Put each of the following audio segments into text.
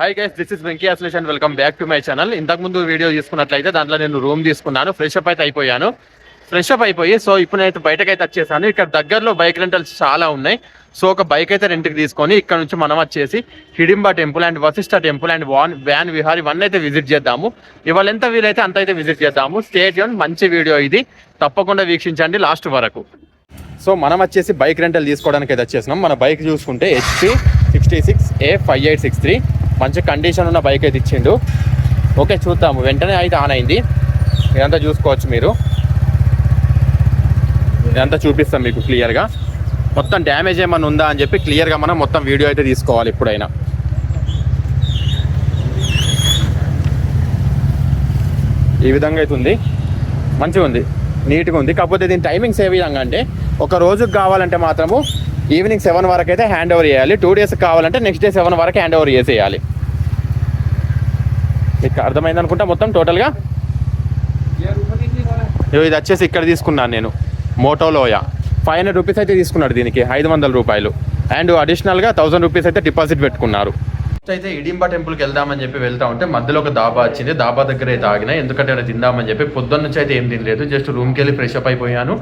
Hi guys this is Venky అసలేషన్ welcome back to my channel ఇంతకు ముందు video తీసుకున్నట్లయితే దాంట్లో నేను రూమ్ తీసుకున్నాను. ఫ్రెష్ అప్ అయితే అయిపోయాను. ఫ్రెష్ అప్ అయిపోయి సో ఇప్పుడు నేను బయటకైతే వచ్చేసాను. ఇక్కడ దగ్గరలో బైక్ రెంటల్స్ చాలా ఉన్నాయి. సో ఒక బైక్ అయితే రెంట్కి తీసుకొని ఇక్కడ నుంచి మనం వచ్చేసి Hidimba temple and Vashisht temple and van Van Vihar ఇవన్నీ అయితే విజిట్ చేద్దాము. ఇవాళ ఎంత వీలైతే అంత అయితే విజిట్ చేద్దాము. స్టేట్ మంచి వీడియో ఇది. తప్పకుండా వీక్షించండి లాస్ట్ వరకు. సో మనం వచ్చేసి బైక్ రెంటల్ తీసుకోవడానికి అయితే వచ్చేసినాం. మన బైక్ చూసుకుంటే HP sixty six A five eight six three మంచి కండిషన్ ఉన్న బైక్ అయితే ఇచ్చిండు. ఓకే చూద్దాము. వెంటనే అయితే ఆన్ అయింది. ఇదంతా చూసుకోవచ్చు మీరు. ఇదంతా చూపిస్తాం మీకు క్లియర్గా మొత్తం డ్యామేజ్ ఏమైనా ఉందా అని చెప్పి క్లియర్గా మనం మొత్తం వీడియో అయితే తీసుకోవాలి ఇప్పుడైనా ఈ విధంగా అయితే ఉంది. మంచిగా ఉంది నీట్గా ఉంది. కాకపోతే దీని టైమింగ్స్ ఏ విధంగా అంటే ఒక రోజుకి కావాలంటే మాత్రము ఈవినింగ్ సెవెన్ వరకు అయితే హ్యాండ్ ఓవర్ చేయాలి. టూ డేస్ కావాలంటే నెక్స్ట్ డే సెవెన్ వరకు హ్యాండ్ ఓవర్ చేసేయాలి. మీకు అర్థమైంది అనుకుంటా మొత్తం టోటల్గా? ఇది వచ్చేసి ఇక్కడ తీసుకున్నాను నేను. మోటోలోయ. ఫైవ్ హండ్రెడ్ రూపీస్ అయితే తీసుకున్నాడు దీనికి. ఐదు వందల రూపాయలు. అండ్ అడిషనల్గా థౌసండ్ రూపీస్ అయితే డిపాజిట్ పెట్టుకున్నారు. అయితే ఇడింబా టెంపుల్కి వెళ్దామని చెప్పి వెళ్తా ఉంటే మధ్యలో ఒక దాబా వచ్చింది. దాబా దగ్గర అయితే ఆగిన ఎందుకంటే నేను తిందామని చెప్పి పొద్దున్న నుంచి అయితే ఏం తినలేదు. జస్ట్ రూమ్కి వెళ్ళి ఫ్రెష్ అప్ అయిపోయాను.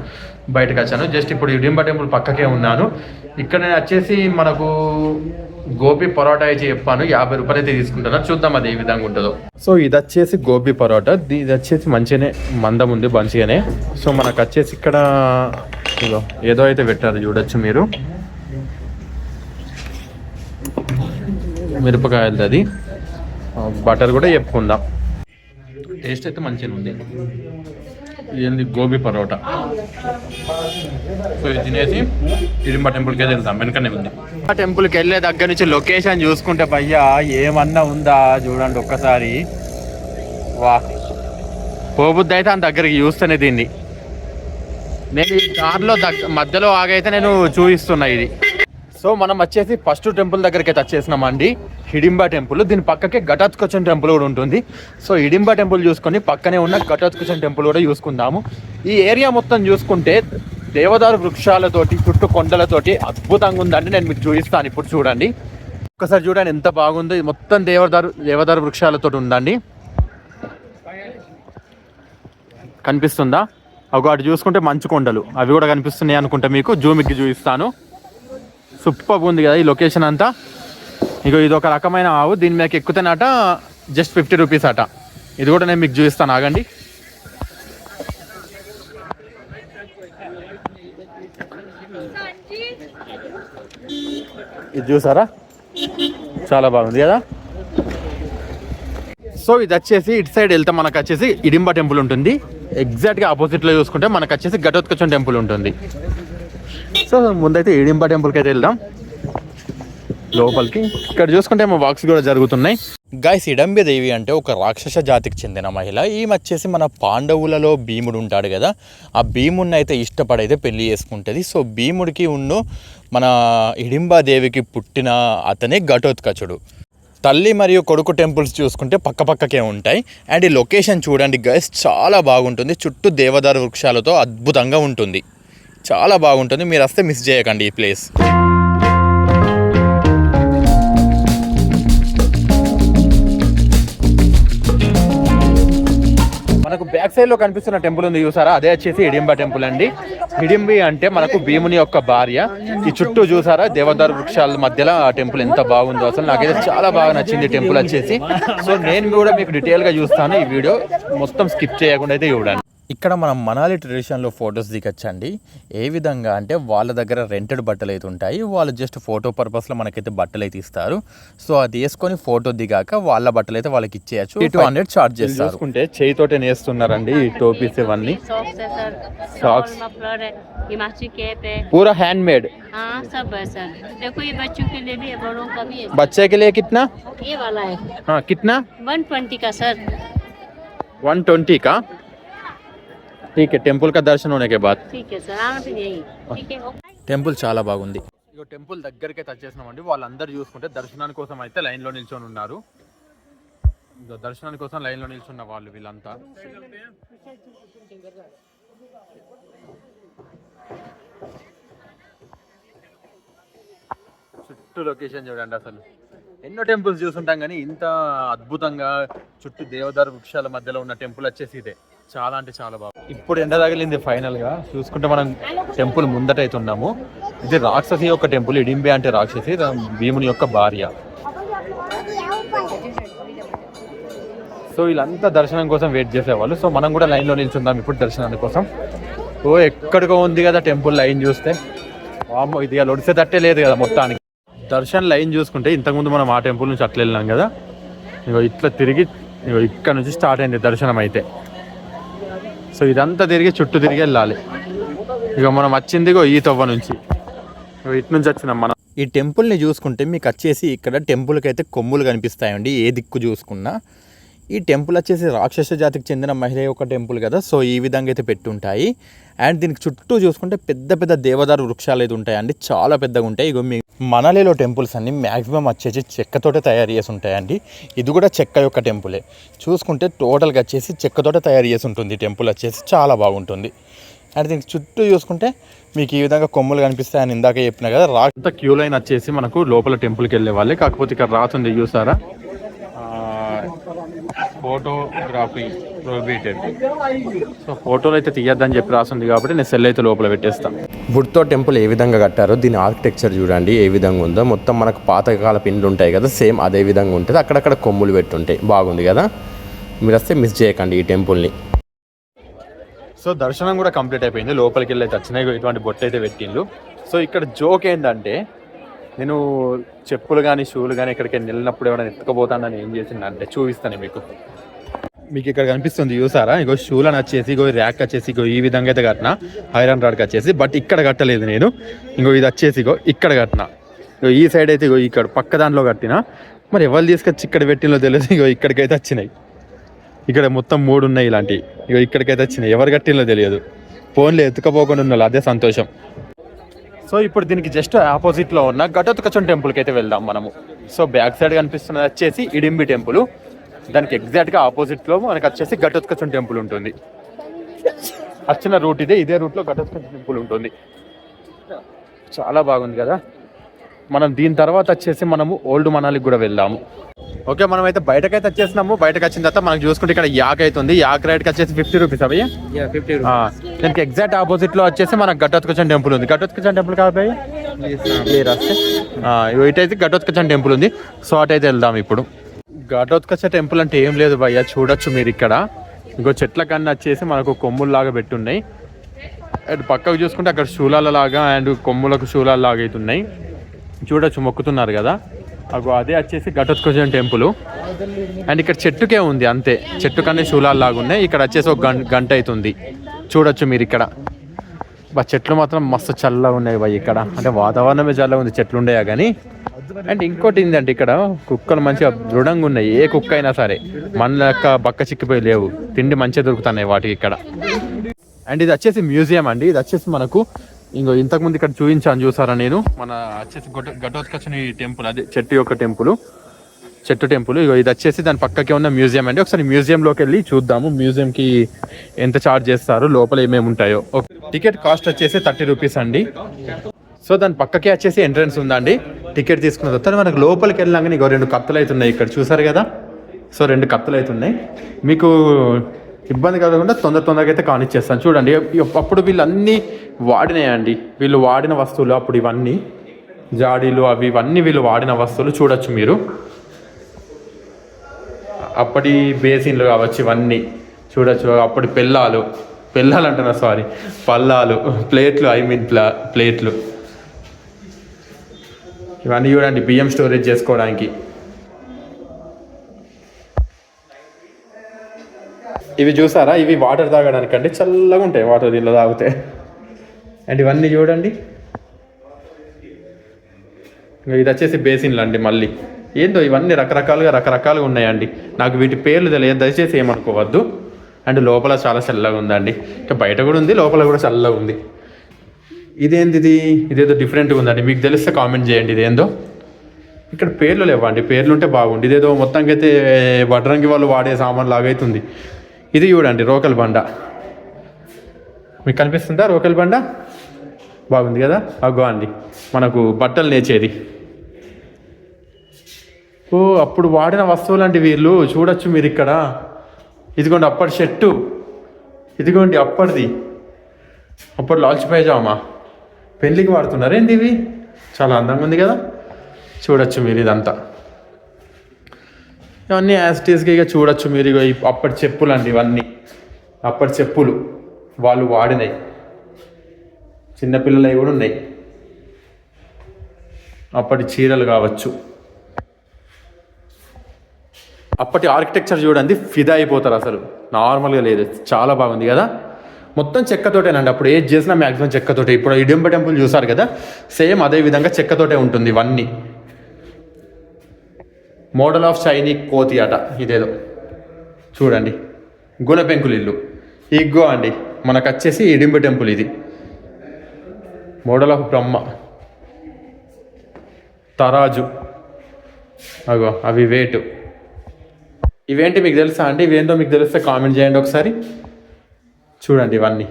బయటకు వచ్చాను. జస్ట్ ఇప్పుడు ఇడింబా టెంపుల్ పక్కకే ఉన్నాను. ఇక్కడ నేను వచ్చేసి మనకు గోబీ పరోటా అయితే చెప్పాను. యాభై రూపాయలు అయితే తీసుకుంటాను. చూద్దాం అది ఏ విధంగా ఉంటుందో. సో ఇది వచ్చేసి గోబీ పరోటా. ఇది వచ్చేసి మంచిగానే మందం ఉంది మంచిగానే. సో మనకు వచ్చేసి ఇక్కడ ఏదో అయితే పెట్టారు చూడొచ్చు మీరు. మిరపకాయలది అది. బటర్ కూడా చెప్పుకుందాం. టేస్ట్ అయితే మంచిగా ఉంది. ఇది గోబీ పరోటా. సో ఇది తినేసి ఇరింబా టెంపుల్కి అయితే వెళ్తాం వెనకనే ఉంది. ఆ టెంపుల్కి వెళ్ళే దగ్గర నుంచి లొకేషన్ చూసుకుంటే భయ్యా ఏమన్నా ఉందా? చూడండి ఒక్కసారి. వా. పోబుద్ది అయితే ఆ దగ్గరికి చూస్తేనే దీన్ని. నేను ఈ కార్లో దగ్గ మధ్యలో ఆగైతే నేను చూపిస్తున్నా ఇది. సో మనం వచ్చేసి ఫస్ట్ టెంపుల్ దగ్గరికి అయితే వచ్చేసినామండి. హిడింబా టెంపుల్. దీని పక్కకే ఘటోత్కచన్ టెంపుల్ కూడా ఉంటుంది. సో హిడింబా టెంపుల్ చూసుకొని పక్కనే ఉన్న ఘటోత్కచన్ టెంపుల్ కూడా చూసుకుందాము. ఈ ఏరియా మొత్తం చూసుకుంటే దేవదారు వృక్షాలతోటి చుట్టూ కొండలతోటి అద్భుతంగా ఉందండి. నేను మీకు చూపిస్తాను ఇప్పుడు చూడండి. ఒకసారి చూడండి ఎంత బాగుందో. మొత్తం దేవదారు దేవదారు వృక్షాలతో ఉందండి. కనిపిస్తుందా? అవి అటు చూసుకుంటే మంచు కొండలు. అవి కూడా కనిపిస్తున్నాయి అనుకుంటా మీకు జూమిక్కి చూపిస్తాను. సూపర్ ఉంది కదా ఈ లొకేషన్ అంతా. ఇగో ఇది ఒక రకమైన ఆవు. దీని మీద ఎక్కుతేనట జస్ట్ ఫిఫ్టీ రూపీస్ అట ఇది కూడా నేను మీకు చూపిస్తాను ఆగండి. ఇది చూసారా? చాలా బాగుంది కదా? సో ఇది వచ్చేసి ఇటు సైడ్ వెళ్తే మనకు వచ్చేసి ఇడింబ టెంపుల్ ఉంటుంది. ఎగ్జాక్ట్గా ఆపోజిట్లో చూసుకుంటే మనకు వచ్చేసి ఘటోత్కచం టెంపుల్ ఉంటుంది. సో ముందైతే ఇడింబా టెంపుల్కి అయితే వెళ్దాం. లోపలికి. ఇక్కడ చూసుకుంటే మా వాక్స్ కూడా జరుగుతున్నాయి. గాయస్ ఇడంబిదేవి అంటే ఒక రాక్షస జాతికి చెందిన మహిళ. ఈమె వచ్చేసి మన పాండవులలో భీముడు ఉంటాడు కదా. ఆ భీముడిని అయితే ఇష్టపడైతే పెళ్ళి చేసుకుంటుంది. సో భీముడికి ఉన్ను మన ఇడింబాదేవికి పుట్టిన అతనే ఘటోత్కచుడు. తల్లి మరియు కొడుకు టెంపుల్స్ చూసుకుంటే పక్క పక్కకే ఉంటాయి. అండ్ ఈ లొకేషన్ చూడండి గైస్ చాలా బాగుంటుంది. చుట్టూ దేవదారు వృక్షాలతో అద్భుతంగా ఉంటుంది. చాలా బాగుంటుంది. మీరు వస్తే మిస్ చేయకండి ఈ ప్లేస్ మనకు బ్యాక్ సైడ్లో కనిపిస్తున్న టెంపుల్ ఉంది చూసారా? అదే వచ్చేసి హిడింబ టెంపుల్ అండి. హిడింబి అంటే మనకు భీముని యొక్క భార్య. ఈ చుట్టూ చూసారా? దేవదారు వృక్షాల మధ్యలో ఆ టెంపుల్ ఎంత బాగుందో. అసలు నాకైతే చాలా బాగా నచ్చింది టెంపుల్ వచ్చేసి. సో నేను కూడా మీకు డీటెయిల్గా చూస్తాను ఈ వీడియో మొత్తం స్కిప్ చేయకుండా అయితే చూడండి. ఇక్కడ మనం మనాలి ట్రెడిషన్లో ఫొటోస్ దిగచ్చండి ఏ విధంగా అంటే వాళ్ళ దగ్గర రెంటెడ్ బట్టలు అయితే ఉంటాయి వాళ్ళు జస్ట్ ఫోటో పర్పస్లో మనకైతే బట్టలు అయితే ఇస్తారు సో అది వేసుకొని ఫోటో దిగాక వాళ్ళ బట్టలు అయితే వాళ్ళకి ఇచ్చేయచ్చు టూ హండ్రెడ్ చార్జ్ చేస్తారు చూసుకుంటే చేయితోటే నేస్తున్నారండి ఈ టోపీస్ ఇవన్నీ सॉक्स है सर Socks. और मफलर है हिमाचली कैप है पूरा हैंड मेड हाँ सब है सर देखो ये बच्चों के लिए भी है बड़ों का भी है बच्चे के लिए कितना ये वाला है हाँ कितना वन ट्वेंटी का सर वन ट्वेंटी का ठीक है टेंपल का दर्शन होने के बाद ठीक है सर आना फिर यही ठीक है ओके టెంపుల్ చాలా బాగుంది ఇక టెంపుల్ దగ్గరికి అయితే వచ్చేసినామండి వాళ్ళందరూ చూసుకుంటే దర్శనాని కోసం అయితే లైన్లో నిల్చొని ఉన్నారు ఇక దర్శనాని కోసం లైన్లో నిల్చున్న వాళ్ళు వీళ్ళంతా చుట్టూ లొకేషన్ చూడండి అసలు ఎన్నో టెంపుల్స్ చూసుంటాం కానీ ఇంత అద్భుతంగా చుట్టూ దేవదారు వృక్షాల మధ్యలో ఉన్న టెంపుల్ వచ్చేసి ఇదే చాలా అంటే చాలా బాగా ఇప్పుడు ఎండ తగిలింది ఫైనల్గా చూసుకుంటే మనం టెంపుల్ ముందట అయితే ఉన్నాము ఇది రాక్షసి యొక్క టెంపుల్ ఇడింబే అంటే రాక్షసి భీముని యొక్క భార్య. సో వీళ్ళంతా దర్శనం కోసం వెయిట్ చేసేవాళ్ళు. సో మనం కూడా లైన్లో నిల్చుందాం ఇప్పుడు దర్శనానికి కోసం. ఓ ఎక్కడికో ఉంది కదా టెంపుల్ లైన్ చూస్తే. వామ్మో ఇది అలా ఒడిసేటట్టే లేదు కదా మొత్తానికి. దర్శన్ లైన్ చూసుకుంటే ఇంతకుముందు మనం ఆ టెంపుల్ నుంచి అట్లా వెళ్ళినాం కదా. ఇగో ఇట్లా తిరిగి ఇగో ఇక్కడ నుంచి స్టార్ట్ అయింది దర్శనం అయితే. సో ఇదంతా తిరిగి చుట్టూ తిరిగి వెళ్ళాలి. ఇక మనం వచ్చిందిగో ఈ తవ్వ నుంచి. ఇటు నుంచి వచ్చినాం మనం ఈ టెంపుల్ని చూసుకుంటే మీకు వచ్చేసి ఇక్కడ టెంపుల్కి అయితే కొమ్ములు కనిపిస్తాయండి. ఏ దిక్కు చూసుకున్నా. ఈ టెంపుల్ వచ్చేసి రాక్షస జాతికి చెందిన మహిళ యొక్క టెంపుల్ కదా. సో ఈ విధంగా అయితే పెట్టుంటాయి. అండ్ దీనికి చుట్టూ చూసుకుంటే పెద్ద పెద్ద దేవదారు వృక్షాలు అయితే ఉంటాయండి. చాలా పెద్దగా ఉంటాయి. ఇగో మీ మనలేలో టెంపుల్స్ అన్ని మ్యాక్సిమం వచ్చేసి చెక్కతోటే తయారు చేసి ఉంటాయండి. ఇది కూడా చెక్క యొక్క టెంపులే. చూసుకుంటే టోటల్గా వచ్చేసి చెక్కతోటే తయారు చేసి ఉంటుంది. ఈ టెంపుల్ వచ్చేసి చాలా బాగుంటుంది. అండ్ దీనికి చుట్టూ చూసుకుంటే మీకు ఈ విధంగా కొమ్ములు కనిపిస్తాయని ఇందాక చెప్పిన కదా. రాత క్యూ లైన్ వచ్చేసి మనకు లోపల టెంపుల్కి వెళ్ళే వాళ్ళే. కాకపోతే ఇక్కడ రాతుంది చూసారా? ఫోటోగ్రఫీ ప్రొహిబిటెడ్ సో ఫోటోలు అయితే తీయద్దని చెప్పి రాసింది కాబట్టి నేను సెల్ అయితే లోపల పెట్టేస్తాను వుడ్తో టెంపుల్ ఏ విధంగా కట్టారో దీని ఆర్కిటెక్చర్ చూడండి ఏ విధంగా ఉందో. మొత్తం మనకు పాతకాల పిండ్లు ఉంటాయి కదా సేమ్ అదే విధంగా ఉంటుంది. అక్కడక్కడ కొమ్ములు పెట్టుంటాయి బాగుంది కదా. మీరు వస్తే మిస్ చేయకండి ఈ టెంపుల్ని సో దర్శనం కూడా కంప్లీట్ అయిపోయింది. లోపలికి వెళ్ళి అయితే వచ్చినాయి ఇటువంటి బొట్టు అయితే పెట్టిండ్రు. సో ఇక్కడ జోక్ ఏంటంటే నేను చెప్పులు కానీ షూలు కానీ ఇక్కడికి వెళ్ళినప్పుడు ఏమైనా ఎత్తుకపోతానని ఏం చేసిందంటే చూపిస్తాను మీకు. మీకు ఇక్కడ కనిపిస్తుంది చూసారా? ఇగో షూలను వచ్చేసి ఇగో ర్యాక్ వచ్చేసి ఇగో ఈ విధంగా అయితే కట్టిన. ఐరన్ రాడ్కి వచ్చేసి బట్ ఇక్కడ కట్టలేదు నేను. ఇంకో ఇది వచ్చేసి ఇగో ఇక్కడ కట్టిన. ఇగో ఈ సైడ్ అయితే ఇగో ఇక్కడ పక్క దాంట్లో కట్టిన. మరి ఎవరు తీసుకొచ్చి ఇక్కడ పెట్టినో తెలియదు ఇగో ఇక్కడికైతే వచ్చినాయి. ఇక్కడ మొత్తం మూడు ఉన్నాయి ఇలాంటివి. ఇగో ఇక్కడికైతే వచ్చినాయి. ఎవరు కట్టినో తెలియదు. ఫోన్లో ఎత్తుకపోకుండా ఉన్నారు అదే సంతోషం. సో ఇప్పుడు దీనికి జస్ట్ ఆపోజిట్లో ఉన్న ఘటోత్కచం టెంపుల్కి అయితే వెళ్దాం మనము. సో బ్యాక్ సైడ్ కనిపిస్తున్నది వచ్చేసి ఇడింబి టెంపుల్ దానికి ఎగ్జాక్ట్గా ఆపోజిట్లో మనకి వచ్చేసి ఘటోత్కచం టెంపుల్ ఉంటుంది. వచ్చిన రూట్ ఇదే ఇదే రూట్లో ఘటోత్కచం టెంపుల్ ఉంటుంది. చాలా బాగుంది కదా? మనం దీని తర్వాత వచ్చేసి మనము ఓల్డ్ మనాలికి కూడా వెళ్దాము. ఓకే మనం అయితే బయటకైతే వచ్చేసినాము. బయటకు వచ్చిన తర్వాత మనకు చూసుకుంటే ఇక్కడ యాక్ అవుతుంది యాక్ రైడ్కి వచ్చేసి ఫిఫ్టీ రూపీస్ అవి దానికి ఎగ్జాక్ట్ ఆపోజిట్లో వచ్చేసి మనకు ఘటోత్కచం టెంపుల్ ఉంది. ఘటోత్కచం టెంపుల్ కాబట్టి ఇటైతే ఘటోత్కచం టెంపుల్ ఉంది. సో అటైతే వెళ్దాం ఇప్పుడు. ఘటోత్కచ టెంపుల్ అంటే ఏం లేదు భయ్య చూడొచ్చు మీరు ఇక్కడ. ఇంకో చెట్ల కన్నా వచ్చేసి మనకు కొమ్ముల్లాగా పెట్టున్నాయి. అండ్ పక్కకు చూసుకుంటే అక్కడ శూలాల లాగా అండ్ కొమ్ములకు శూలాల లాగా అయితే ఉన్నాయి చూడొచ్చు మొక్కుతున్నారు కదా. అగో అదే వచ్చేసి ఘటోత్కచం టెంపుల్. అండ్ ఇక్కడ చెట్టుకే ఉంది అంతే. చెట్టు కన్నా శూలాలు ఉన్నాయి. ఇక్కడ వచ్చేసి ఒక గంట గంట అవుతుంది. చూడొచ్చు మీరు ఇక్కడ. బా చెట్లు మాత్రం మస్తు చల్లగా ఉన్నాయి బాయ్ ఇక్కడ. అంటే వాతావరణమే చల్లగా ఉంది చెట్లు ఉండయా కానీ అండ్ ఇంకోటి ఏంటంటే ఇక్కడ కుక్కలు మంచిగా దృఢంగా ఉన్నాయి. ఏ కుక్క అయినా సరే. మన యొక్క బక్క చిక్కిపోయి లేవు. తిండి మంచిగా దొరుకుతున్నాయి వాటికి ఇక్కడ. అండ్ ఇది వచ్చేసి మ్యూజియం అండి. ఇది వచ్చేసి మనకు ఇంకో ఇంతకుముందు ఇక్కడ చూపించాను చూసారా నేను? మన వచ్చేసి ఘటోత్కచని టెంపుల్ అదే చెట్టు యొక్క టెంపుల్. చెట్టు టెంపుల్. ఇగో ఇది వచ్చేసి దాని పక్కకే ఉన్న మ్యూజియం అండి. ఒకసారి మ్యూజియంలోకి వెళ్ళి చూద్దాము. మ్యూజియంకి ఎంత చార్జ్ చేస్తారు? లోపల ఏమేమి ఉంటాయో. టికెట్ కాస్ట్ వచ్చేసి థర్టీ రూపీస్ అండి. సో దాని పక్కకే వచ్చేసి ఎంట్రన్స్ ఉందండి. టికెట్ తీసుకున్న తర్వాత మనకు లోపలికి వెళ్ళాగానే ఇగో రెండు కత్తులు అవుతున్నాయి ఇక్కడ. చూసారు కదా? సో రెండు కత్తులు అవుతున్నాయి మీకు ఇబ్బంది కలగకుండా తొందర తొందరగా అయితే కానిచ్చేస్తాను. చూడండి అప్పుడు వీళ్ళు అన్నీ వాడినాయండి. వీళ్ళు వాడిన వస్తువులు అప్పుడు ఇవన్నీ జాడీలు అవి ఇవన్నీ వీళ్ళు వాడిన వస్తువులు చూడొచ్చు మీరు. అప్పటి బేసిన్లు కావచ్చు ఇవన్నీ చూడొచ్చు. అప్పటి పెళ్ళాలు పెళ్ళాలు అంటున్నా సారీ పల్లాలు ప్లేట్లు ఐ మీన్ ప్లా ప్లేట్లు. ఇవన్నీ చూడండి బియ్యం స్టోరేజ్ చేసుకోవడానికి. ఇవి చూసారా? ఇవి వాటర్ తాగడానికి అంటే చల్లగా ఉంటాయి వాటర్ దీనిలో తాగితే. అండ్ ఇవన్నీ చూడండి. ఇది వచ్చేసి బేసిన్లు అండి మళ్ళీ. ఏందో ఇవన్నీ రకరకాలుగా రకరకాలుగా ఉన్నాయండి. నాకు వీటి పేర్లు తెలియదు. దయచేసి ఏమనుకోవద్దు. అండ్ లోపల చాలా చల్లగా ఉందండి. ఇంకా బయట కూడా ఉంది లోపల కూడా చల్లగా ఉంది. ఇదేంది ఇది? ఇదేదో డిఫరెంట్గా ఉందండి. మీకు తెలిస్తే కామెంట్ చేయండి ఇదేందో. ఇక్కడ పేర్లు లేవండి. పేర్లు ఉంటే బాగుండి. ఇదేదో మొత్తానికి అయితే వడ్రంగి వాళ్ళు వాడే సామాన్ లాగైతుంది ఇది చూడండి రోకల్ బండ. మీకు కనిపిస్తుందా రోకల్ బండ? బాగుంది కదా? అగ్గో అండి మనకు బట్టలు నేచేది. ఓ అప్పుడు వాడిన వస్తువులు అండి వీళ్ళు చూడొచ్చు మీరు ఇక్కడ. ఇదిగోండి అప్పటి షర్టు. ఇదిగోండి అప్పటిది. అప్పుడు లాల్చి పైజామా? పెళ్ళికి వాడుతున్నారేంటి ఇవి? చాలా అందంగా ఉంది కదా? చూడొచ్చు మీరు ఇదంతా. ఇవన్నీ యాస్టీస్గా ఇక చూడొచ్చు మీరు ఇగో అప్పటి చెప్పులు అండి ఇవన్నీ. అప్పటి చెప్పులు వాళ్ళు వాడినాయి. చిన్నపిల్లలవి కూడా ఉన్నాయి. అప్పటి చీరలు కావచ్చు. అప్పటి ఆర్కిటెక్చర్ చూడండి ఫిదా అయిపోతారు అసలు. నార్మల్గా లేదు. చాలా బాగుంది కదా. మొత్తం చెక్కతోటేనండి. అప్పుడు ఏది చేసినా మ్యాక్సిమం చెక్కతోటే. ఇప్పుడు ఇడింబ టెంపుల్ చూసారు కదా? సేమ్ అదే విధంగా చెక్కతోటే ఉంటుంది ఇవన్నీ. మోడల్ ఆఫ్ చైనీ కోతి అట ఇదేదో. చూడండి గుణపెంకులు ఇల్లు. ఇగ్గో అండి మనకు వచ్చేసి ఇడింబు టెంపుల్ ఇది. Model of Brahma. తరాజు. అగో అవి వేటు ఇవేంటి మీకు తెలుసా అండి? ఇవేంటో మీకు తెలిస్తే కామెంట్ చేయండి ఒకసారి. చూడండి ఇవన్నీ.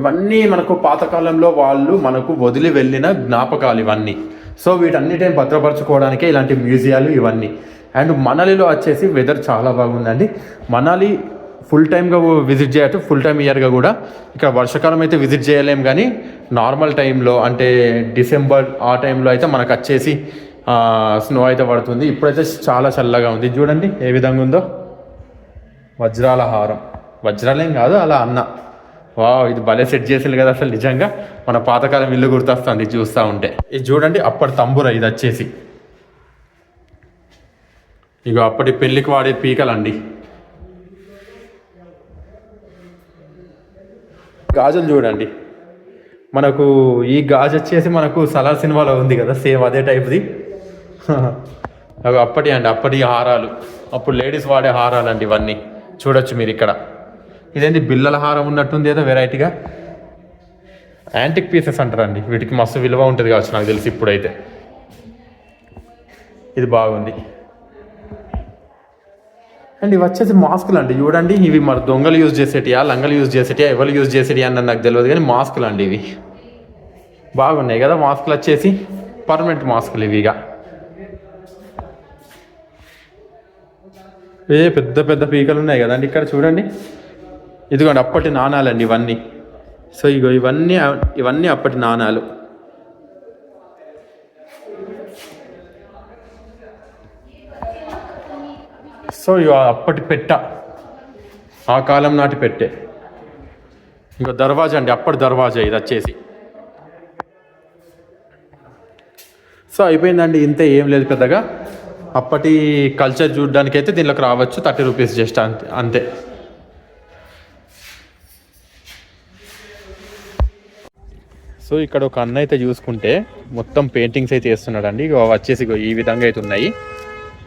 ఇవన్నీ మనకు పాతకాలంలో వాళ్ళు మనకు వదిలి వెళ్ళిన జ్ఞాపకాలు ఇవన్నీ. సో వీటన్నిటిని భద్రపరచుకోవడానికే ఇలాంటి మ్యూజియాలు ఇవన్నీ. అండ్ మనాలిలో వచ్చేసి వెదర్ చాలా బాగుందండి. మనాలి ఫుల్ టైమ్గా విజిట్ చేయట్టు ఫుల్ టైం ఇయర్గా కూడా. ఇక్కడ వర్షాకాలం అయితే విజిట్ చేయలేం కానీ నార్మల్ టైంలో అంటే డిసెంబర్ ఆ టైంలో అయితే మనకు వచ్చేసి స్నో అయితే పడుతుంది. ఇప్పుడైతే చాలా చల్లగా ఉంది. చూడండి ఏ విధంగా ఉందో. వజ్రాల హారం వజ్రాలేం కాదు అలా అన్న. వా ఇది భలే సెట్ చేసేది కదా అసలు నిజంగా. మన పాతకాలం ఇల్లు గుర్తొస్తుంది చూస్తూ ఉంటే. ఇది చూడండి అప్పటి తంబుర ఇది వచ్చేసి. ఇక అప్పటి పెళ్ళికి వాడే పీకలండి. గాజులు చూడండి. మనకు ఈ గాజు వచ్చేసి మనకు సలార్ సినిమాలో ఉంది కదా సేమ్ అదే టైప్ది. అవి అప్పటి అండి అప్పటి హారాలు. అప్పుడు లేడీస్ వాడే హారాలు అండి ఇవన్నీ. చూడొచ్చు మీరు ఇక్కడ. ఇదేంటి బిల్లల హారం ఉన్నట్టుంది ఏదో వెరైటీగా? యాంటిక్ పీసెస్ అంటారండి. వీటికి మస్తు విలువ ఉంటుంది కావచ్చు నాకు తెలిసి ఇప్పుడైతే. ఇది బాగుంది. అండ్ ఇవి వచ్చేసి మాస్కులు అండి. చూడండి ఇవి మరి దొంగలు యూజ్ చేసేటియా లంగలు యూజ్ చేసేటియా ఎవరు యూజ్ చేసేటియా అన్నది నాకు తెలియదు కానీ మాస్కులు అండి ఇవి. బాగున్నాయి కదా మాస్కులు వచ్చేసి? పర్మనెంట్ మాస్కులు ఇవి ఇక. ఏ పెద్ద పెద్ద పీకలు ఉన్నాయి కదండి ఇక్కడ చూడండి. ఇదిగోండి అప్పటి నాణాలండి ఇవన్నీ. సో ఇగో ఇవన్నీ ఇవన్నీ అప్పటి నాణాలు. సో ఇగో అప్పటి పెట్ట ఆ కాలం నాటి పెట్టే. ఇంకో దర్వాజా అండి అప్పటి దర్వాజా ఇది వచ్చేసి. సో అయిపోయిందండి ఇంతే ఏం లేదు పెద్దగా. అప్పటి కల్చర్ చూడడానికి అయితే దీనిలోకి రావచ్చు థర్టీ రూపీస్ జస్ట్ అంతే అంతే. సో ఇక్కడ ఒక అన్న అయితే చూసుకుంటే మొత్తం పెయింటింగ్స్ అయితే వేస్తున్నాడండి ఇగో వచ్చేసి ఇగో ఈ విధంగా అయితే ఉన్నాయి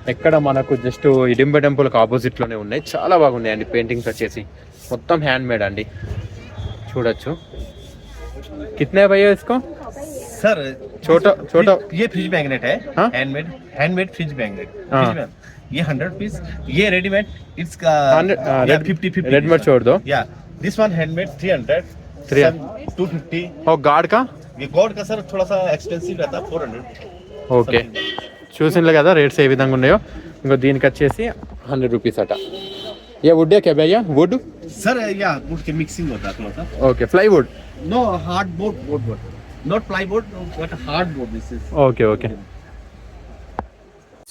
ఎక్కడ మనకు జస్ట్ ఇడింబ టెంపుల్కి ఆపోజిట్లోనే ఉన్నాయి చాలా బాగున్నాయండి పెయింటింగ్స్ వచ్చేసి మొత్తం హ్యాండ్ మేడ్ అండి చూడొచ్చు కితనే భయ్యా ఇసుకో सर छोटा छोटा ये फ्रिज मैग्नेट है हाँ? हैंडमेड हैंडमेड फ्रिज मैग्नेट हाँ। फ्रिज मैग- ये हंड्रेड पीस ये रेडीमेड इट्स का Hundred- हाँ, red- फिफ्टी फिफ्टी रेडीमेड छोड़ दो। या this one handmade three hundred 300 to fifty और गार्ड का ये गॉड का सर थोड़ा सा एक्सपेंसिव रहता है फोर हंड्रेड ఓకే చూసినలే కదా రేట్స్ ఏ విధంగా ఉన్నాయో ఇంకో దీనికి వచ్చేసి హండ్రెడ్ రూపీస్ అట ఏ వుడ్ కే భయ్యా వుడ్ सर या वुड के मिक्सिंग होता है थोड़ा सा okay plywood no hard board board board not ply board but hard board this is okay okay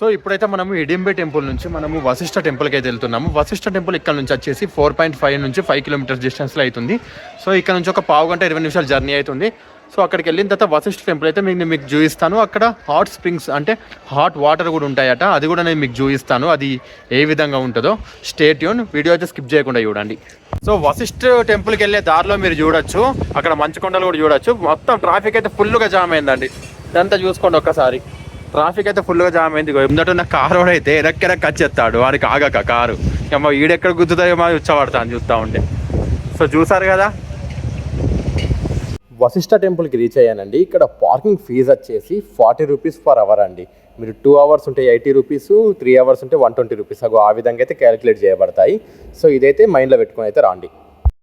so ఇప్పుడైతే మనము ఎడింబే టెంపుల్ నుంచి మనము వశిష్ఠ టెంపుల్కి అయితే వెళ్తున్నాము. వశిష్ఠ టెంపుల్ ఇక్కడ నుంచి వచ్చేసి ఫోర్ పాయింట్ ఫైవ్ నుంచి ఫైవ్ కిలోమీటర్స్ డిస్టెన్స్లో అవుతుంది సో ఇక్కడ నుంచి ఒక పావు గంట ఇరవై నిమిషాల జర్నీ అవుతుంది సో అక్కడికి వెళ్ళిన తర్వాత వశిష్ఠ టెంపుల్ అయితే మీకు నేను మీకు చూపిస్తాను. అక్కడ హాట్ స్ప్రింగ్స్ అంటే హాట్ వాటర్ కూడా ఉంటాయట. అది కూడా నేను మీకు చూపిస్తాను. అది ఏ విధంగా ఉంటుందో. స్టేట్ యూన్ వీడియో అయితే స్కిప్ చేయకుండా చూడండి. సో వశిష్ఠ టెంపుల్కి వెళ్ళే దారిలో మీరు చూడొచ్చు. అక్కడ మంచు కొండలు కూడా చూడొచ్చు. మొత్తం ట్రాఫిక్ అయితే ఫుల్గా జామ్ అయిందండి. ఇదంతా చూసుకోండి ఒక్కసారి. ట్రాఫిక్ అయితే ఫుల్గా జామ్ అయింది. ఇగో ముందట ఉన్న కారు అయితే ఎరక్కెరక్ వచ్చేస్తాడు వాడికి ఆగక కారు. అమ్మ ఈడెక్కడ గుద్దుతాయో మా ఉచ్చబడతాను చూస్తూ ఉంటే. సో చూసారు కదా? వశిష్ఠ టెంపుల్కి రీచ్ అయ్యానండి. ఇక్కడ పార్కింగ్ ఫీజు వచ్చేసి ఫార్టీ రూపీస్ పర్ అవర్ అండి. మీరు టూ అవర్స్ ఉంటే ఎయిటీ రూపీస్ త్రీ అవర్స్ ఉంటే వన్ ట్వంటీ రూపీస్. అగో ఆ విధంగా అయితే క్యాలిక్యులేట్ చేయబడతాయి. సో ఇదైతే మైండ్లో పెట్టుకొని అయితే రాండి.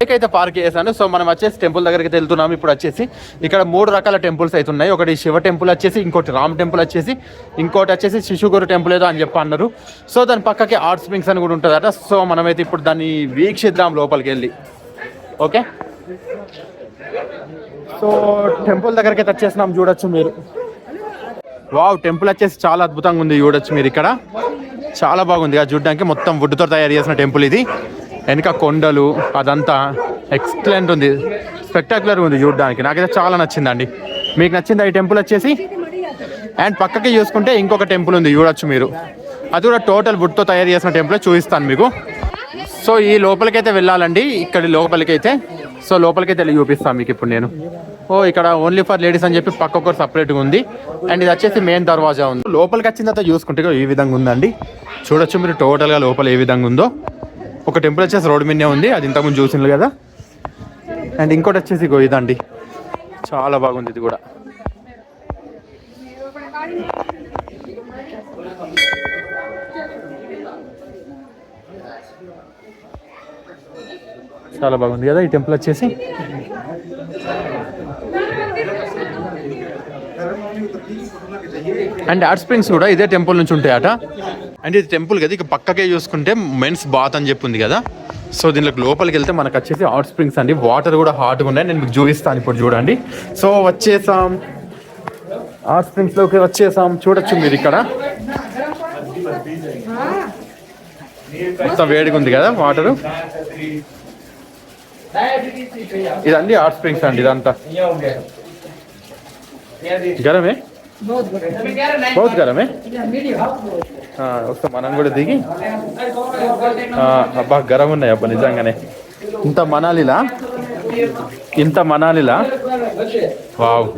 బైక్ అయితే పార్క్ చేశాను సో మనం వచ్చేసి టెంపుల్ దగ్గరికి వెళ్తున్నాం. ఇప్పుడు వచ్చేసి ఇక్కడ మూడు రకాల టెంపుల్స్ అయితే ఉన్నాయి. ఒకటి శివ టెంపుల్ వచ్చేసి ఇంకోటి రామ్ టెంపుల్ వచ్చేసి ఇంకోటి వచ్చేసి శిశుగురు టెంపుల్ ఏదో అని చెప్పి అన్నారు. సో దాని పక్కకి ఆర్ట్ స్ప్రింగ్స్ అని కూడా ఉంటుందట. సో మనమైతే ఇప్పుడు దాన్ని వీక్షిద్దాం లోపలికి వెళ్ళి. ఓకే? సో టెంపుల్ దగ్గరికి అయితే వచ్చేసినాం చూడొచ్చు మీరు. వావ్ టెంపుల్ వచ్చేసి చాలా అద్భుతంగా ఉంది చూడొచ్చు మీరు ఇక్కడ. చాలా బాగుంది. అది చూడడానికి మొత్తం వుడ్తో తయారు చేసిన టెంపుల్ ఇది. వెనక కొండలు అదంతా ఎక్స్ప్లెంట్ ఉంది. స్పెక్టాక్యులర్ ఉంది చూడడానికి. నాకైతే చాలా నచ్చిందండి. మీకు నచ్చింది ఈ టెంపుల్ వచ్చేసి? అండ్ పక్కకి చూసుకుంటే ఇంకొక టెంపుల్ ఉంది చూడొచ్చు మీరు. అది కూడా టోటల్ వుడ్తో తయారు చేసిన టెంపుల్ చూపిస్తాను మీకు. సో ఈ లోపలికైతే వెళ్ళాలండి. ఇక్కడి లోపలికైతే. సో లోపలికైతే వెళ్ళి చూపిస్తాను మీకు ఇప్పుడు నేను. ఓ ఇక్కడ ఓన్లీ ఫర్ లేడీస్ అని చెప్పి పక్క సపరేట్గా ఉంది. అండ్ ఇది వచ్చేసి మెయిన్ దర్వాజా ఉంది. లోపలికి వచ్చిన తర్వాత చూసుకుంటే ఈ విధంగా ఉందండి. చూడొచ్చు మీరు టోటల్గా లోపల ఏ విధంగా ఉందో. ఒక టెంపుల్ వచ్చేసి రోడ్డు మీదనే ఉంది. అది ఇంతకుముందు చూసిండ్రు కదా. అండ్ ఇంకోటి వచ్చేసి ఇగో ఇదండి. చాలా బాగుంది ఇది కూడా. చాలా బాగుంది కదా ఈ టెంపుల్ వచ్చేసి. అండ్ హాట్ స్ప్రింగ్స్ కూడా ఇదే టెంపుల్ నుంచి ఉంటాయట. అండ్ ఇది టెంపుల్ కదా ఇక పక్కకే చూసుకుంటే మెన్స్ బాత్ అని చెప్పింది కదా. సో దీనికి లోపలికి వెళ్తే మనకు వచ్చేసి హాట్ స్ప్రింగ్స్ అండి. వాటర్ కూడా హాట్గా ఉన్నాయి. నేను మీకు చూపిస్తాను ఇప్పుడు చూడండి. సో వచ్చేసాం. హాట్ స్ప్రింగ్స్లోకి వచ్చేసాం. చూడొచ్చు మీరు ఇక్కడ. మొత్తం వేడిగా ఉంది కదా వాటరు. ఇదండి హాట్ స్ప్రింగ్స్ అండి ఇదంతా. గరమే? బహుత్ గరమే వస్తాం మనం కూడా దిగి. అబ్బా గరం ఉన్నాయి అబ్బా నిజంగానే. ఇంత మనాలిలా? ఇంత మనాలిలా? వావ్.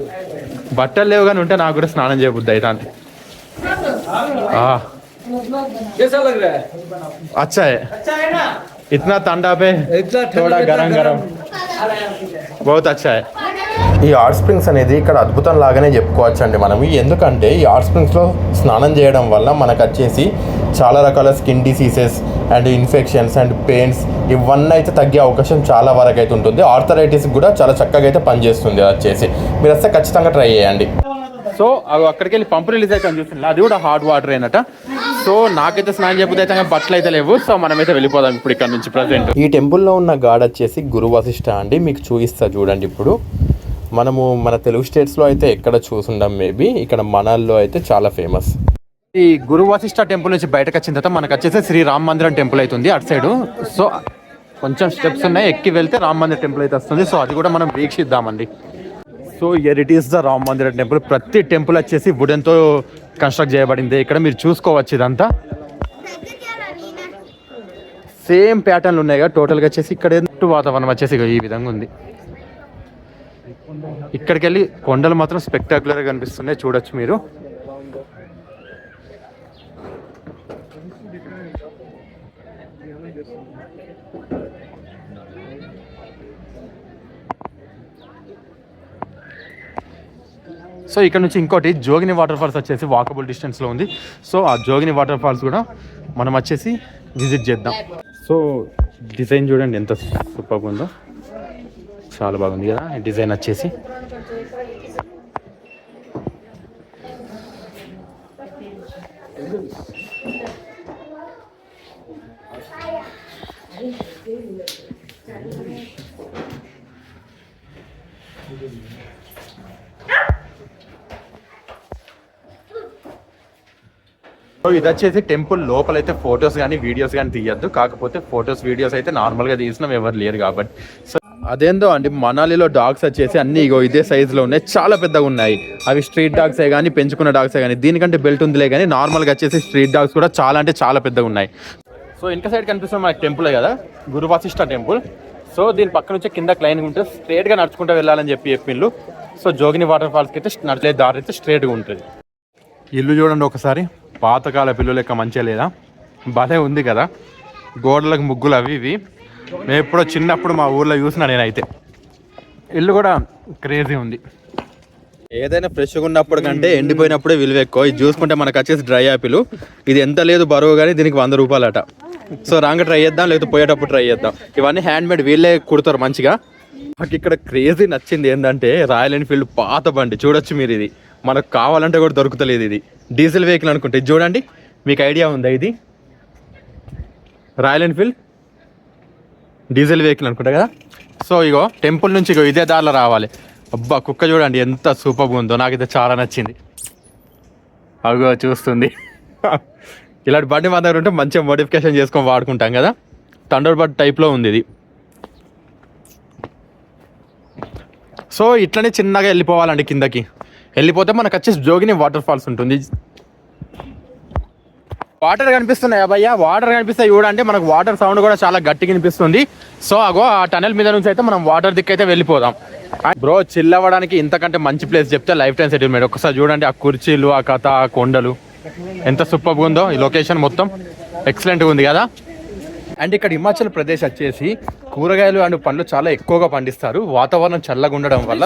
బట్టలు లేవు కానీ ఉంటే నాకు కూడా స్నానం చేయబుద్ది అయితే అచ్చా ఇతనా తండా పే గరం గరం. బహుత్ అచ్చాయే. ఈ హాట్ స్ప్రింగ్స్ అనేది ఇక్కడ అద్భుతం లాగానే చెప్పుకోవచ్చు అండి మనం. ఎందుకంటే ఈ హాట్ స్ప్రింగ్స్లో స్నానం చేయడం వల్ల మనకు వచ్చేసి చాలా రకాల skin diseases and infections and pains ఇవన్నీ అయితే తగ్గే అవకాశం చాలా వరకు అయితే ఉంటుంది. ఆర్థరైటిస్ కూడా చాలా చక్కగా అయితే పనిచేస్తుంది వచ్చేసి. మీరు వస్తే ఖచ్చితంగా ట్రై చేయండి. సో అవి అక్కడికి వెళ్ళి పంపు రిలీజ్ అయితే చూస్తుంది అది కూడా హాట్ వాటర్ అయినట. సో నాకైతే స్నానం చేయకపోతే అయితే బట్టలు అయితే లేవు. సో మనమైతే వెళ్ళిపోదాం ఇప్పుడు ఇక్కడ నుంచి ప్రజెంట్ ఈ టెంపుల్లో ఉన్న గాడ్ వచ్చేసి గురు అండి. మీకు చూపిస్తా చూడండి ఇప్పుడు. మనము మన తెలుగు స్టేట్స్లో అయితే ఎక్కడ చూసుండం మేబీ ఇక్కడ మనాల్లో అయితే చాలా ఫేమస్. ఈ గురు వశిష్ఠ టెంపుల్ నుంచి బయటకు వచ్చిన తర్వాత మనకు వచ్చేసి శ్రీ రామ్ మందిరం టెంపుల్ అవుతుంది అటు సైడ్. సో కొంచెం స్టెప్స్ ఉన్నాయి ఎక్కి వెళ్తే రామ్ మందిర్ టెంపుల్ అయితే వస్తుంది. సో అది కూడా మనం వీక్షిద్దామండి. So here it is the Ram Mandir temple. ప్రతి టెంపుల్ వచ్చేసి వుడెన్తో కన్స్ట్రక్ట్ చేయబడింది. ఇక్కడ మీరు చూసుకోవచ్చు ఇదంతా. సేమ్ ప్యాటర్న్లు ఉన్నాయి కదా టోటల్గా వచ్చేసి ఇక్కడ వాతావరణం వచ్చేసి ఈ విధంగా ఉంది. ఇక్కడికి వెళ్ళి కొండలు మాత్రం స్పెక్టాకులర్గా కనిపిస్తున్నాయి. చూడొచ్చు మీరు. సో ఇక్కడ నుంచి ఇంకోటి జోగిని వాటర్ ఫాల్స్ వచ్చేసి వాకబుల్ డిస్టెన్స్లో ఉంది. సో ఆ జోగిని వాటర్ ఫాల్స్ కూడా మనం వచ్చేసి విజిట్ చేద్దాం. సో డిజైన్ చూడండి ఎంత సూపర్గా ఉందో. చాలా బాగుంది కదా. డిజైన్ వచ్చేసి. సో ఇది వచ్చేసి టెంపుల్ లోపల అయితే ఫొటోస్ కానీ వీడియోస్ కానీ తీయద్దు. కాకపోతే ఫొటోస్ వీడియోస్ అయితే నార్మల్గా తీసినాం ఎవరు లేరు కాబట్టి. సో అదేందో అండి మనాలిలో డాగ్స్ వచ్చేసి అన్ని ఇగో ఇదే సైజులో ఉన్నాయి. చాలా పెద్దగా ఉన్నాయి. అవి స్ట్రీట్ డాగ్సే కానీ పెంచుకున్న డాగ్సే కానీ దీనికంటే బెల్ట్ ఉందిలే కానీ నార్మల్గా వచ్చేసి స్ట్రీట్ డాగ్స్ కూడా చాలా అంటే చాలా పెద్దగా ఉన్నాయి. సో ఇంకా సైడ్ కనిపిస్తున్న మనకి టెంపుల్ కదా? గురు వాసిష్ట టెంపుల్ సో దీని పక్క నుంచి కింద క్లైన్ ఉంటే స్ట్రేట్గా నడుచుకుంటూ వెళ్ళాలని చెప్పి చెప్పిండ్రు. సో జోగిని వాటర్ ఫాల్స్కి అయితే నడిచే దారి అయితే స్ట్రేట్గా ఉంటుంది. ఇల్లు చూడండి ఒకసారి. పాతకాల పిల్లలు లెక్క మంచిగా లేదా? భలే ఉంది కదా. గోడలకు ముగ్గులు అవి ఇవి. నేను ఎప్పుడో చిన్నప్పుడు మా ఊర్లో చూసిన నేనైతే. ఇల్లు కూడా క్రేజీ ఉంది. ఏదైనా ఫ్రెష్గా ఉన్నప్పుడు కంటే ఎండిపోయినప్పుడే విలువ ఎక్కువ. ఇది చూసుకుంటే మనకు వచ్చేసి డ్రై యాపిల్. ఇది ఎంత లేదు బరువు కానీ దీనికి వంద రూపాయలట. సో రాంగ్ ట్రై చేద్దాం లేకపోతే పోయేటప్పుడు ట్రై చేద్దాం. ఇవన్నీ హ్యాండ్ మేడ్ వీళ్ళే కుడతారు మంచిగా. నాకు ఇక్కడ క్రేజీ నచ్చింది ఏంటంటే రాయల్ ఎన్ఫీల్డ్ పాత బండి. చూడొచ్చు మీరు ఇది. మనకు కావాలంటే కూడా దొరుకుతలేదు ఇది. డీజిల్ వెహికల్ అనుకుంటే. ఇది చూడండి మీకు ఐడియా ఉందా ఇది? రాయల్ ఎన్ఫీల్డ్ డీజిల్ వెహికల్ అనుకుంటా కదా? సో ఇగో టెంపుల్ నుంచి ఇగో ఇదే దారిలో రావాలి. అబ్బా కుక్క చూడండి ఎంత సూపర్గా ఉందో. నాకైతే చాలా నచ్చింది. అగో చూస్తుంది. ఇలాంటి బండి మన దగ్గర ఉంటే మంచిగా మోడిఫికేషన్ చేసుకొని వాడుకుంటాం కదా? థండర్ బర్డ్ టైప్లో ఉంది ఇది. సో ఇట్లనే చిన్నగా వెళ్ళిపోవాలండి కిందకి. వెళ్ళిపోతే మనకు వచ్చేసి జోగిని వాటర్ ఫాల్స్ ఉంటుంది. వాటర్ కనిపిస్తున్నాయి భయ్య? వాటర్ కనిపిస్తాయి చూడండి మనకు వాటర్ సౌండ్ కూడా చాలా గట్టిగా వినిపిస్తుంది. సో అగో ఆ టనల్ మీద నుంచి అయితే మనం వాటర్ దిక్కైతే వెళ్ళిపోదాం. బ్రో చిల్ అవ్వడానికి ఇంతకంటే మంచి ప్లేస్ చెప్తే లైఫ్ టైం సెటిల్మెంట్ ఒకసారి చూడండి ఆ కుర్చీలు ఆ కథ ఆ కొండలు. ఎంత సూపర్గా ఉందో ఈ లొకేషన్ మొత్తం. ఎక్సలెంట్గా ఉంది కదా? అండ్ ఇక్కడ హిమాచల్ ప్రదేశ్ వచ్చేసి కూరగాయలు అండ్ పండ్లు చాలా ఎక్కువగా పండిస్తారు. వాతావరణం చల్లగా ఉండడం వల్ల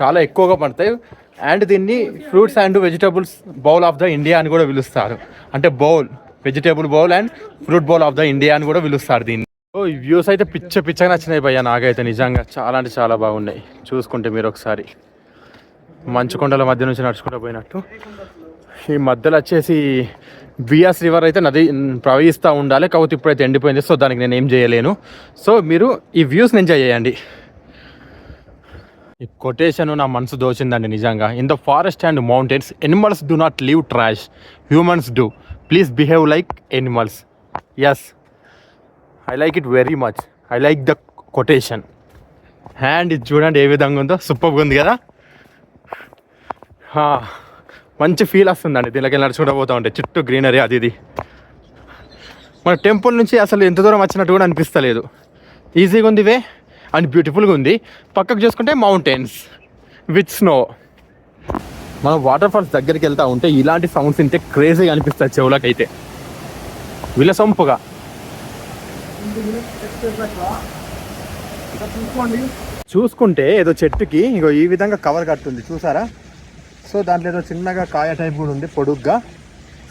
చాలా ఎక్కువగా పండుతాయి. అండ్ దీన్ని fruits and vegetables bowl of the India అని కూడా పిలుస్తారు. అంటే bowl vegetable bowl and fruit bowl of the India అని కూడా పిలుస్తారు దీన్ని. ఓ ఈ వ్యూస్ అయితే పిచ్చ పిచ్చగా నచ్చినాయి భయ్య నాకైతే నిజంగా. చాలా అంటే చాలా బాగున్నాయి. చూసుకుంటే మీరు ఒకసారి. మంచు కొండల మధ్య నుంచి నడుచుకుంటూ పోయినట్టు. ఈ మధ్యలో వచ్చేసి బియాస్ రివర్ అయితే నది ప్రవహిస్తూ ఉండాలి. కాకపోతే ఇప్పుడైతే ఎండిపోయింది. సో దానికి నేను ఏం చేయలేను. సో మీరు ఈ వ్యూస్ని ఎంజాయ్ చేయండి. ఈ కొటేషన్ నా మనసు దోచిందండి నిజంగా. In the forest and mountains animals do not leave trash humans do please behave like animals yes I like it very much I like the quotation and ఇది చూడండి ఏ విధంగా ఉందో. సూపర్గా ఉంది కదా? మంచి ఫీల్ వస్తుందండి. దీనికి నడుచుకుంటూ పోతా ఉంటే. చుట్టూ గ్రీనరీ అది ఇది. మన టెంపుల్ నుంచి అసలు ఎంత దూరం వచ్చినట్టు కూడా అనిపిస్తలేదు. ఈజీగా ఉంది వే. అండ్ బ్యూటిఫుల్గా ఉంది. పక్కకు చూసుకుంటే మౌంటైన్స్ విత్ స్నో. మనం వాటర్ ఫాల్స్ దగ్గరికి వెళ్తా ఉంటే ఇలాంటి సౌండ్స్ వింటే క్రేజీగా అనిపిస్తుంది చెవులకైతే. విలసొంపుగా చూసుకుంటే ఏదో చెట్టుకి ఇగో ఈ విధంగా కవర్ కట్టుంది చూసారా? సో దాంట్లో ఏదో చిన్నగా కాయ టైప్ కూడా ఉంది పొడుగ్గా.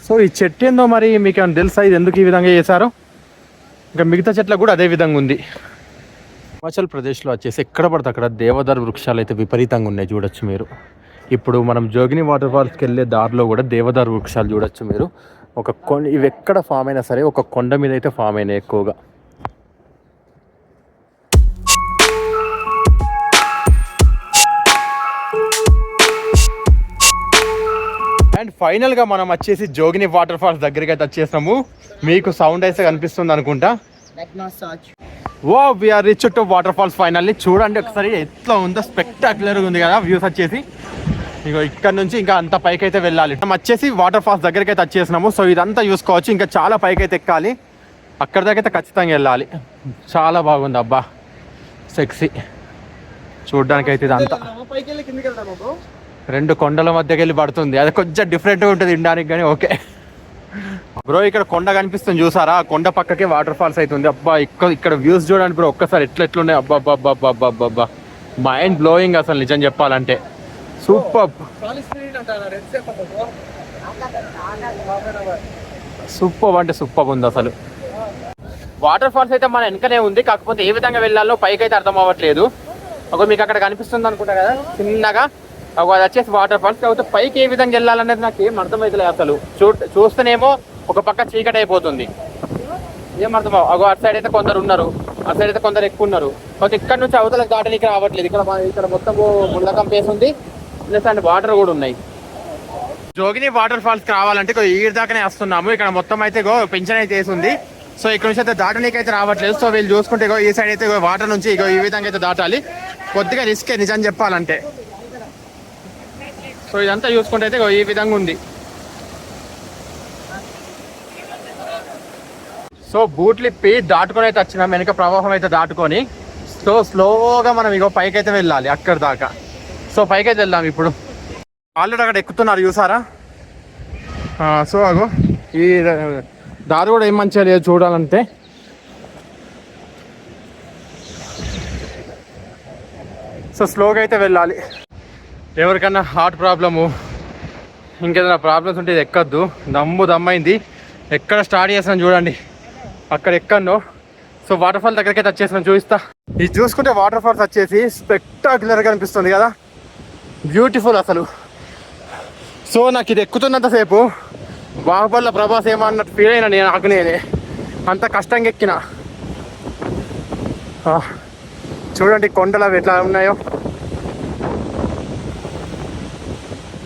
సో ఈ చెట్టు ఏందో మరి మీకు ఏమైనా తెలుసా? ఇది ఎందుకు ఈ విధంగా చేశారో? ఇంకా మిగతా చెట్ల కూడా అదే విధంగా ఉంది. హిమాచల్ ప్రదేశ్లో వచ్చేసి ఎక్కడ పడితే అక్కడ దేవదారు వృక్షాలు అయితే విపరీతంగా ఉన్నాయి చూడొచ్చు మీరు. ఇప్పుడు మనం జోగిని వాటర్ ఫాల్స్కి వెళ్ళే దారిలో కూడా దేవదారు వృక్షాలు చూడొచ్చు మీరు. ఒక కొండ ఇవి ఎక్కడ ఫామ్ అయినా సరే ఒక కొండ మీద అయితే ఫామ్ అయినాయి ఎక్కువగా. అండ్ ఫైనల్గా మనం వచ్చేసి జోగిని వాటర్ ఫాల్స్ దగ్గరికి అయితే వచ్చేసాము. మీకు సౌండ్ అయితే కనిపిస్తుంది అనుకుంటా. వా we're reach to waterfalls finally చూడండి ఒకసారి ఎట్లా ఉందో స్పెక్టాక్యులర్గా ఉంది కదా వ్యూస్ వచ్చేసి. ఇగో ఇక్కడ నుంచి ఇంకా అంత పైకి అయితే వెళ్ళాలి. మనం వచ్చేసి వాటర్ ఫాల్స్ దగ్గరికి అయితే వచ్చేసినాము. సో ఇదంతా చూసుకోవచ్చు. ఇంకా చాలా పైకి అయితే ఎక్కాలి. అక్కడ దాకా అయితే ఖచ్చితంగా వెళ్ళాలి. చాలా బాగుంది అబ్బా. సెక్సీ చూడడానికి అయితే ఇదంతా రెండు కొండల మధ్యకి వెళ్ళి పడుతుంది. అది కొంచెం డిఫరెంట్గా ఉంటుంది తినడానికి కానీ ఓకే. బ్రో ఇక్కడ కొండ కనిపిస్తుంది చూసారా? కొండ పక్కకే వాటర్ ఫాల్స్ అవుతుంది అబ్బా ఇక్కడ ఇక్కడ వ్యూస్ చూడండి బ్రో ఒక్కసారి ఎట్లా ఎట్లున్నాయి? అబ్బా అబ్బా అబ్బా అబ్బా అబ్బా అబ్బా అబ్బా. మైండ్ బ్లోయింగ్ అసలు నిజం చెప్పాలంటే. సూపర్ సూపర్ అంటే సూపర్ ఉంది అసలు. వాటర్ ఫాల్స్ అయితే మన వెనకనే ఉంది. కాకపోతే ఏ విధంగా వెళ్ళాలో పైకి అయితే అర్థం అవ్వట్లేదు. ఒక మీకు అక్కడ కనిపిస్తుంది అనుకుంటా కదా? చిన్నగా అది వచ్చేసి వాటర్ ఫాల్స్ కాకపోతే పైకి ఏ విధంగా వెళ్ళాలనేది నాకు ఏం అర్థమవుతలేదు అసలు. చూ చూస్తేనేమో ఒక పక్క చీకటి అయిపోతుంది. ఏం అర్థం అగో అటు సైడ్ అయితే కొందరు ఉన్నారు. అటు సైడ్ అయితే కొందరు ఎక్కువ ఉన్నారు. కాకపోతే ఇక్కడ నుంచి అవతల దాటనికి రావట్లేదు. ఇక్కడ ఇక్కడ మొత్తం ముళ్ళకం పేసి ఉంది. ప్లస్ అండ్ వాటర్ కూడా ఉన్నాయి. జోగిని వాటర్ ఫాల్స్ రావాలంటే ఈడి దాకానే వస్తున్నాము. ఇక్కడ మొత్తం అయితే గో పెన్షన్ అయితే వేసి ఉంది సో ఇక్కడ నుంచి అయితే దాటనీకి అయితే రావట్లేదు. సో వీళ్ళు చూసుకుంటే ఈ సైడ్ అయితే వాటర్ నుంచి ఇగో ఈ విధంగా అయితే దాటాలి. కొద్దిగా రిస్కే నిజం చెప్పాలంటే. సో ఇదంతా చూసుకుంటే అయితే ఇగో ఈ విధంగా ఉంది. సో బూట్లు ఇప్పి దాటుకొని అయితే వచ్చినాం వెనుక ప్రవాహం అయితే దాటుకొని. సో స్లోగా మనం ఇగో పైకి అయితే వెళ్ళాలి అక్కడ దాకా. సో పైకి అయితే వెళ్దాం ఇప్పుడు. ఆల్రెడీ అక్కడ ఎక్కుతున్నారు చూసారా? సో అగో ఈ దారి కూడా ఏం మంచిగా లేదు చూడాలంటే. సో స్లోగా అయితే వెళ్ళాలి. ఎవరికన్నా హార్ట్ ప్రాబ్లము ఇంకేదైనా ప్రాబ్లమ్స్ ఉంటే ఇది ఎక్కద్దు. దమ్ము దమ్మైంది. ఎక్కడ స్టార్ట్ చేస్తాను చూడండి. అక్కడ ఎక్కడో సో వాటర్ ఫాల్ దగ్గరికి అయితే వచ్చేసిన చూపిస్తా. ఇది చూసుకుంటే వాటర్ ఫాల్స్ వచ్చేసి స్పెక్టాక్యులర్గా అనిపిస్తుంది కదా. బ్యూటిఫుల్ అసలు. సో నాకు ఇది ఎక్కుతున్నంతసేపు బాహుబల్ల ప్రభాస్ ఏమన్నట్టు ఫీల్ అయినా నేను నాకు నేనే అంత కష్టంగా ఎక్కిన. చూడండి కొండలు అవి ఎట్లా ఉన్నాయో.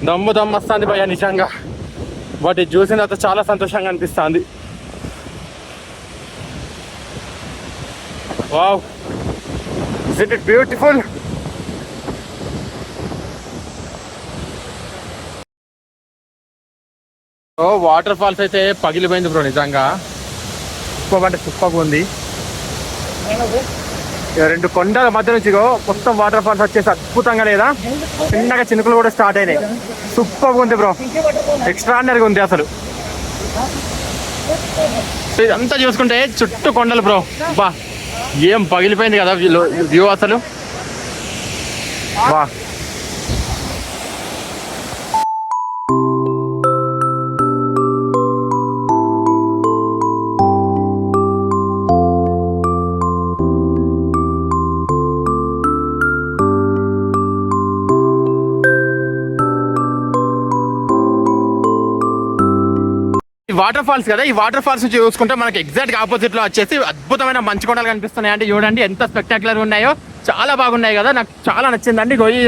దమ్ము దమ్ము వస్తుంది భయ నిజంగా. బట్ ఇది చూసిన తర్వాత చాలా సంతోషంగా అనిపిస్తుంది. Wow. Is it beautiful oh waterfalls అయితే పగిలిపోయింది బ్రో నిజంగా. సూపర్ అంటే సూపర్గా ఉంది. రెండు కొండల మధ్య నుంచి మొత్తం వాటర్ ఫాల్స్ వచ్చేసి అద్భుతంగా లేదా? చిన్నగా చినుకులు కూడా స్టార్ట్ అయినాయి. సూపర్గా ఉంది బ్రో ఎక్స్ట్రాడినరీగా ఉంది అసలు. ఇదంతా చూసుకుంటే చుట్టూ కొండలు బ్రో బా ఏం పగిలిపోయింది కదా వ్యూ అసలు? బా. వాటర్ ఫాల్స్ కదా ఈ వాటర్ ఫాల్స్ నుంచి చూసుకుంటే మనకి ఎగ్జాక్ట్ ఆపోజిట్లో వచ్చేసి అద్భుతమైన మంచు కొండలు కనిపిస్తున్నాయి అంటే చూడండి ఎంత స్పెక్టాక్యులర్ ఉన్నాయో. చాలా బాగున్నాయి కదా నాకు చాలా నచ్చిందండి. ఇగో ఈ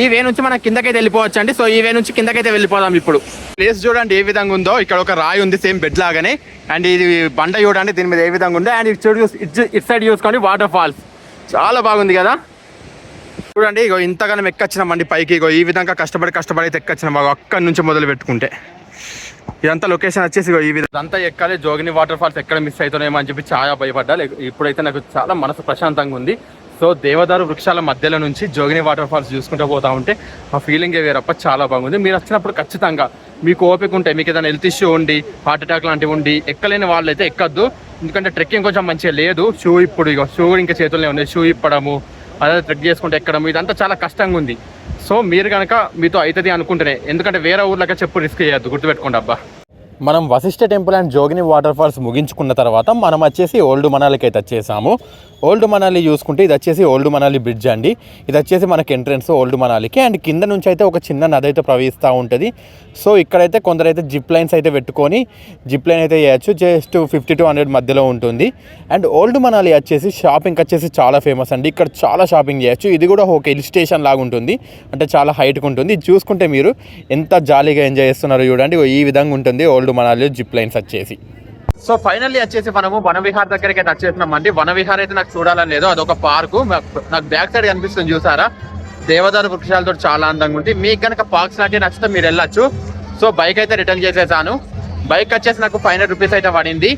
ఈ వే నుంచి మనం కిందకైతే వెళ్ళిపోవచ్చు అండి సో ఈ వే నుంచి కిందకైతే వెళ్ళిపోదాం ఇప్పుడు. ప్లేస్ చూడండి ఏ విధంగా ఉందో. ఇక్కడ ఒక రాయి ఉంది సేమ్ బెడ్ లాగానే. అండ్ ఇది బండ చూడండి దీని మీద ఏ విధంగా ఉందో. అండ్ ఇటు చూడు ఇటు సైడ్ చూసుకోండి వాటర్ ఫాల్స్ చాలా బాగుంది కదా. చూడండి ఇగో ఇంతగానం ఎక్కచ్చినామండి పైకి. ఇగో ఈ విధంగా కష్టపడి కష్టపడి అయితే ఎక్కచ్చినాం. బాగా అక్కడి నుంచి మొదలు పెట్టుకుంటే ఇదంతా లొకేషన్ వచ్చేసి ఈ విధంగా. అంతా ఎక్కాలి. జోగిని వాటర్ ఫాల్స్ ఎక్కడ మిస్ అవుతున్నాయేమో అని చెప్పి చాలా భయపడ్డా ఇప్పుడైతే నాకు చాలా మనసు ప్రశాంతంగా ఉంది. సో దేవదారు వృక్షాల మధ్యలో నుంచి జోగిని వాటర్ ఫాల్స్ చూసుకుంటూ పోతా ఉంటే ఆ ఫీలింగ్ వేరప్ప చాలా బాగుంది. మీరు వచ్చినప్పుడు ఖచ్చితంగా మీకు ఓపిక ఉంటే మీకు ఏదైనా హెల్త్ ఇష్యూ ఉండి హార్ట్ అటాక్ లాంటివి ఉండి ఎక్కలేని వాళ్ళు అయితే ఎక్కద్దు. ఎందుకంటే ట్రెక్కింగ్ కొంచెం మంచిగా లేదు. షూ ఇప్పుడు ఇక షూ ఇంకా చేతుల్లోనే ఉంది. షూ ఇప్పడము అదే ట్రెక్ చేసుకుంటే ఎక్కడము ఇదంతా చాలా కష్టంగా ఉంది. సో మీరు కనుక మీతో అవుతుంది అనుకుంటేనే ఎందుకంటే వేరే ఊర్లకే చెప్పు రిస్క్ చేయొద్దు గుర్తుపెట్టుకోండి అబ్బా. మనం Vashisht temple and Jogini waterfalls ముగించుకున్న తర్వాత మనం వచ్చేసి ఓల్డ్ మనాలికి అయితే వచ్చేసాము. ఓల్డ్ మనాలి చూసుకుంటే ఇది వచ్చేసి ఓల్డ్ మనాలి బ్రిడ్జ్ అండి. ఇది వచ్చేసి మనకి ఎంట్రన్స్ ఓల్డ్ మనాలికి అండ్ కింద నుంచి అయితే ఒక చిన్న నది అయితే ప్రవహిస్తూ ఉంటుంది. సో ఇక్కడైతే కొందరైతే జిప్ లైన్స్ అయితే పెట్టుకొని జిప్ లైన్ అయితే చేయొచ్చు జస్ట్ ఫిఫ్టీ టు హండ్రెడ్ మధ్యలో ఉంటుంది. అండ్ ఓల్డ్ మనాలి వచ్చేసి షాపింగ్ వచ్చేసి చాలా ఫేమస్ అండి. ఇక్కడ చాలా షాపింగ్ చేయొచ్చు. ఇది కూడా ఒక హిల్ స్టేషన్ లాగా ఉంటుంది. అంటే చాలా హైట్గా ఉంటుంది. చూసుకుంటే మీరు ఎంత జాలీగా ఎంజాయ్ చేస్తున్నారో చూడండి. ఈ విధంగా ఉంటుంది ఓల్డ్ మనాలి జిప్ లైన్స్ వచ్చేసి. సో ఫైనల్లీ వచ్చేసి మనము వనవిహార్ దగ్గరికి అయితే వచ్చేసినాం అండి వనవిహార్ అయితే నాకు చూడాలని లేదు. అదొక పార్కు నాకు బ్యాక్ సైడ్ కనిపిస్తుంది చూసారా? దేవదారు వృక్షాలతో చాలా అందంగా ఉంది. మీకు కనుక పార్క్స్ లాంటివి నచ్చితే మీరు వెళ్ళొచ్చు. సో బైక్ అయితే రిటర్న్ చేసేసాను. బైక్ వచ్చేసి నాకు ఫైవ్ హండ్రెడ్ రూపీస్ అయితే పడింది.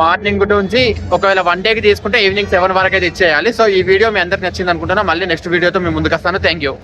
మార్నింగ్ నుంచి ఒకవేళ వన్ డేకి తీసుకుంటే ఈవినింగ్ సెవెన్ వరకు అయితే ఇచ్చేయాలి. సో ఈ వీడియో మీ అందరికి నచ్చింది అనుకుంటున్నా. మళ్ళీ నెక్స్ట్ వీడియోతో మీ ముందుకు వస్తాను. Thank you